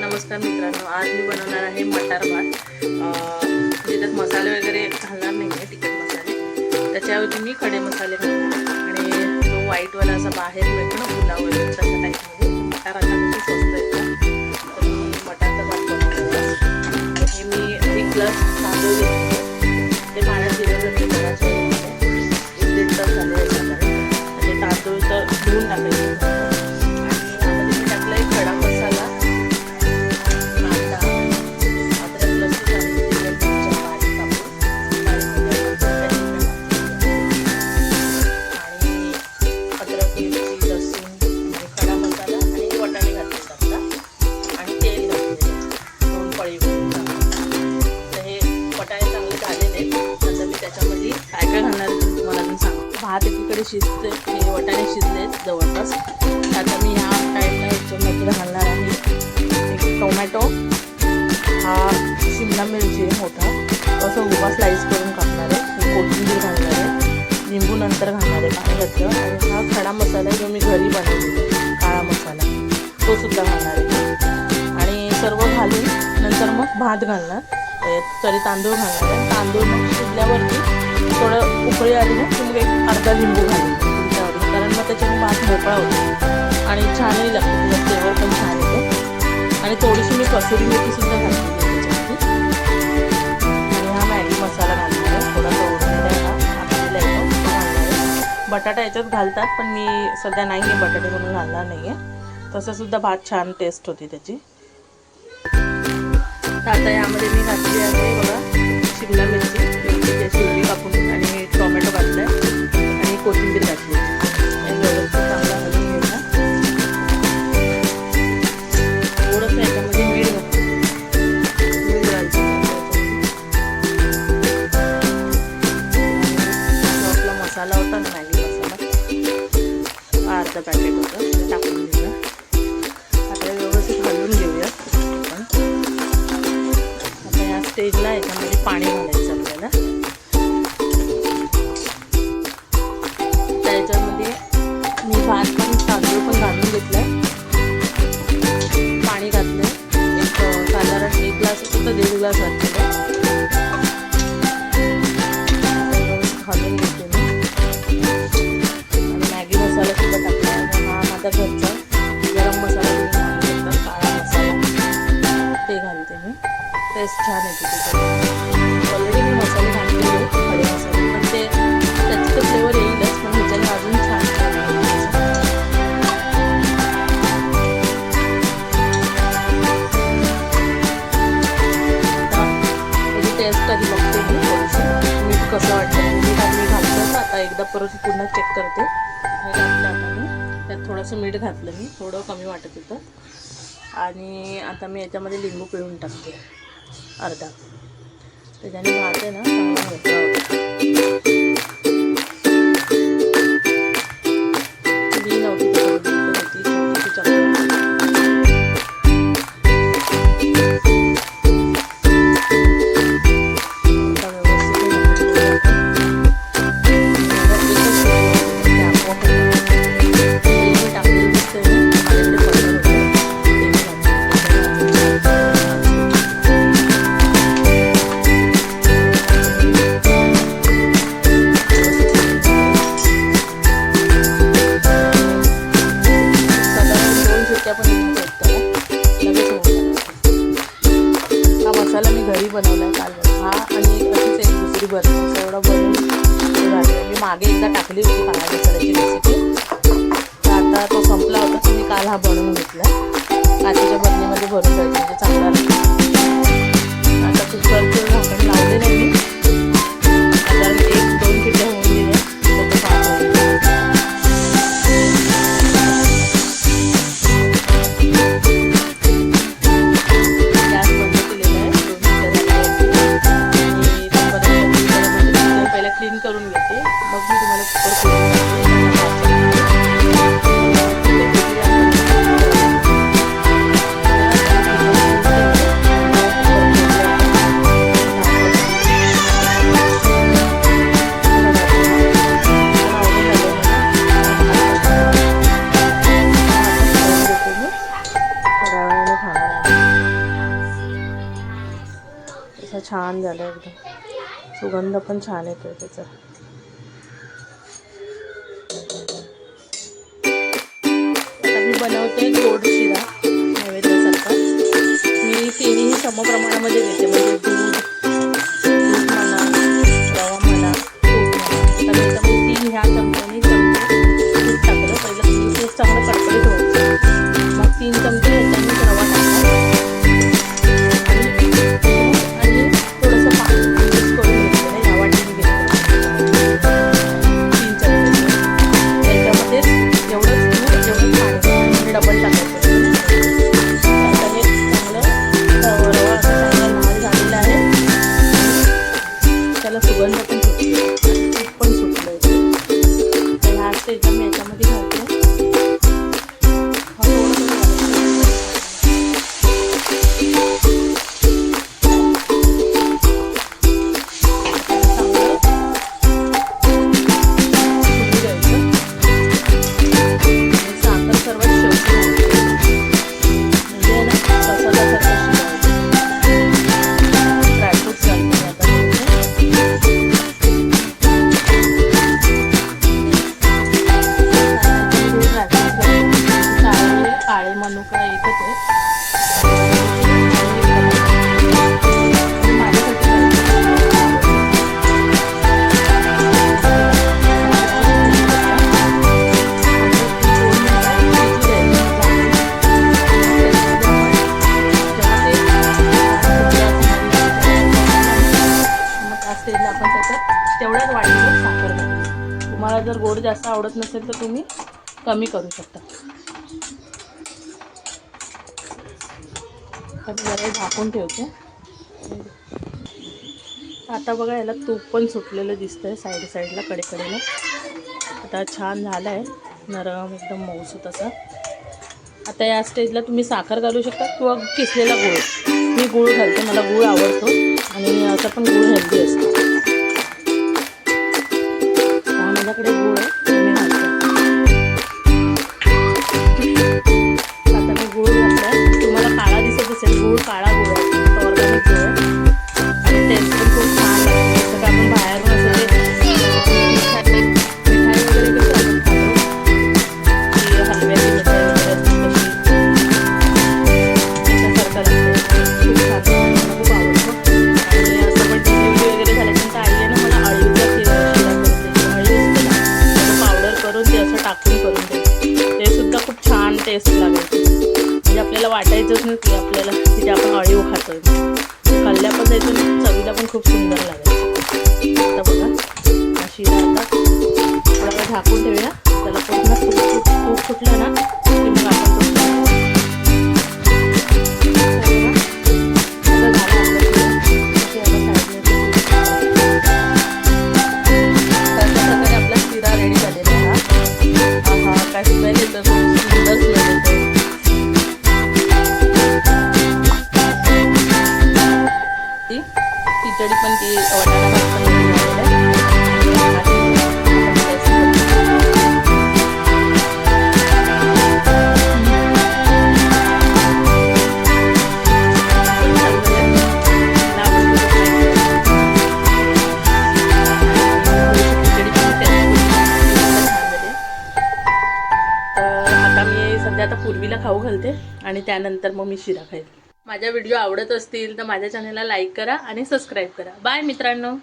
नमस्कार मित्रांनो आज मी बनवणार आहे मटार भात. अं, म्हणजे त्याच्यात मसाले वगैरे घालणार नाही आहे तिखट मसाले. त्याच्याऐवजी मी खडे मसाले घालणार आणि जो व्हाईटवाला असा बाहेर मिळतो ना पुलाव वगैरे तशा टाईपमध्ये मटार आता कशी स्वस्त येतं तर मटारचा भात बनवणार हे मी एक ग्लास तांदूळ भात एकीकडे शिजते हे वटाणे शिजले जवळपास. आता मी ह्या टाईमला ह्याच्यामध्ये घालणार आहे एक टोमॅटो हा शिमला मिरची मोठा. असं उभा स्लाईस करून कापणार आहे. कोथिंबीर घालणार आहे. लिंबू नंतर घालणार आहे पाणी घातलं. आणि हा खडा मसाला आहे जो मी घरी बनवतो काळा मसाला तो सुद्धा घालणार आहे. आणि सर्व घालून नंतर मग भात घालणार. सॉरी तांदूळ घालणार आहे. तांदूळ शिजल्यावरती थोडं उकळी आली ना की मग एक अर्धा लिंबू घालून तुमच्यावरून कारण मग त्याच्याने भात मोकळा होतो. आणि छानही लागतो. तुझं म्हणजे फ्लेवर पण छान येतो. आणि थोडीशी मी कसुरी मेथी सुद्धा हा मॅगी मसाला बटाटा याच्यात घालतात पण मी सध्या नाही आहे. बटाटे म्हणून घालणार नाही आहे तसंसुद्धा भात छान टेस्ट होती त्याची. आता यामध्ये मी घातली आहे बघा शिमला मिरची. कापून आणि टोमॅटो घातला आणि कोथिंबीर घातली. स्टेजला याच्यामध्ये पाणी घालायचं आपल्याला. त्याच्यामध्ये मी भात पण तांदूळ पण घालून घेतलाय. पाणी घातलं एक साधारण एक ग्लास असेल तर दीड ग्लास घातलं चेक करते. हे घातलं आता मी त्यात थोडंसं मीठ घातलं मी. थोडं कमी वाटत होतं. आणि आता मी याच्यामध्ये लिंबू पिळून टाकते. अर्धा. त्याच्याने भात आहे ना चांगला बनवला आहे काल. हा आणि एक अशीच एक दुसरी बर्फी असं बनवून मी मागे एकदा टाकली होती काळा मसाल्याची रेसिपी तर आता तो संपला होता मी काल हा बनवून घेतला काचेच्या बरणीमध्ये भरून जायचं म्हणजे चांगला करून घेते मग मी तुम्हाला थोड्या वेळाने थांबणार छान झालं एकदम सुगंध पण छान येतो त्याचा. बनवते. साखर घालू तुम्हाला जर गोड जास्त आवडत नसेल तर तुम्ही कमी करू शकता. जरा झाकून ठेवते. आता बघा याला तूप पण सुटलेलं दिसतं आहे साईड साईडला कडेकडेला आता छान झालं आहे नरम एकदम मऊसूत असं. आता या स्टेजला तुम्ही साखर घालू शकता किंवा किसलेला गूळ. मी गूळ घालते मला गूळ आवडतो. आणि असं पण गूळ हेल्दी असतो. तिथे आपण अळीव खातो खाल्ल्या पण जायचं चवीला पण खूप सुंदर लागायची आता बघा अशी आता थोडा झाकून ठेवूया. त्याला पूर्ण खूप फुटलं ना आता मी सध्या आता पूर्वीला खाऊ घालते आणि त्यानंतर मग मी शिरा खाईल माझ्या व्हिडिओ आवडत असतील तर माझ्या चॅनलला लाईक करा आणि सबस्क्राईब करा. बाय मित्रांनो.